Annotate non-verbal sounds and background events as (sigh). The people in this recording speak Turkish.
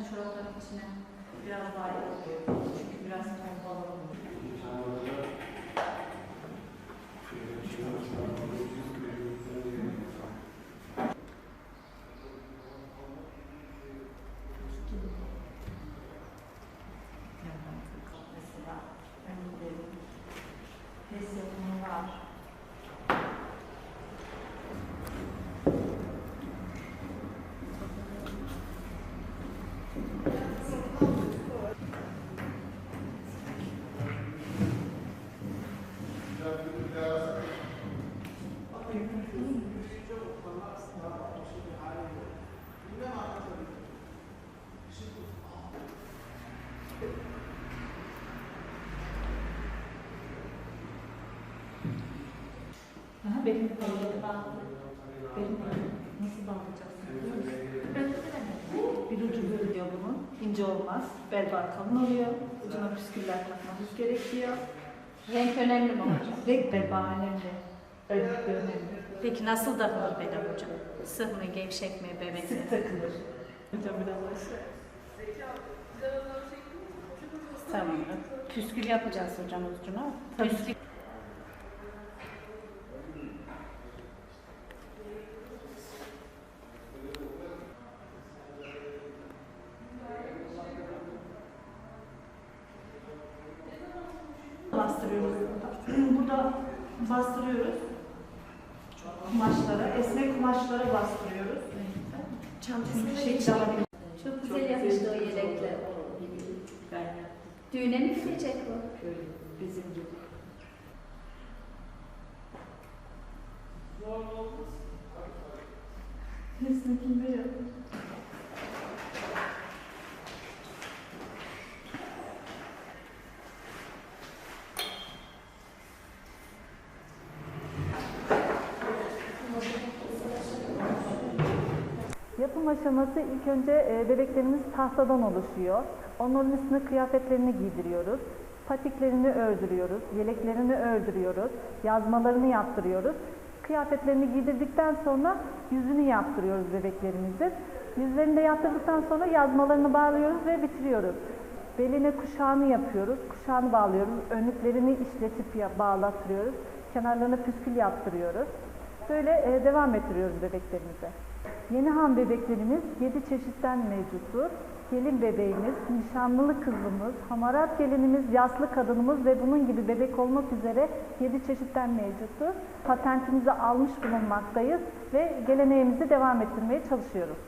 hani çorapların içine biraz daha iyi oluyor. Çünkü biraz Aha, benim de nasıl bağlayacaksın. Bir ucu diyor bunun. İnce olmaz. Bel kalın oluyor. Ucuna püsküller takmamız gerekiyor. Renk önemli mi hocam? Renk bağı önemli. Örgü önemli. Peki nasıl takılır beden hocam? Sık mı, gevşek mi, bebek mi? Sık takılır. Hocam biraz aşağı. Tamam. Püskül yapacağız hocam ucuna. Püskül. Bastırıyoruz burada. (clears throat) burada bastırıyoruz. Kumaşlara, esnek kumaşlara bastırıyoruz. Çantasını alabilir. Çok güzel yapmıştı o yelekler. Düğüne mi gidecek bu? Bizim gibi. Esnekinde yok. Yapım aşaması ilk önce e, bebeklerimiz tahtadan oluşuyor. Onların üstüne kıyafetlerini giydiriyoruz. Patiklerini ördürüyoruz, yeleklerini ördürüyoruz, yazmalarını yaptırıyoruz. Kıyafetlerini giydirdikten sonra yüzünü yaptırıyoruz bebeklerimizin. Yüzlerini de yaptırdıktan sonra yazmalarını bağlıyoruz ve bitiriyoruz. Beline kuşağını yapıyoruz, kuşağını bağlıyoruz, önlüklerini işletip bağlattırıyoruz, kenarlarına püskül yaptırıyoruz. Böyle e, devam ettiriyoruz bebeklerimize. Yeni han bebeklerimiz 7 çeşitten mevcuttur. Gelin bebeğimiz, nişanlılı kızımız, hamarat gelinimiz, yaslı kadınımız ve bunun gibi bebek olmak üzere 7 çeşitten mevcuttur. Patentimizi almış bulunmaktayız ve geleneğimizi devam ettirmeye çalışıyoruz.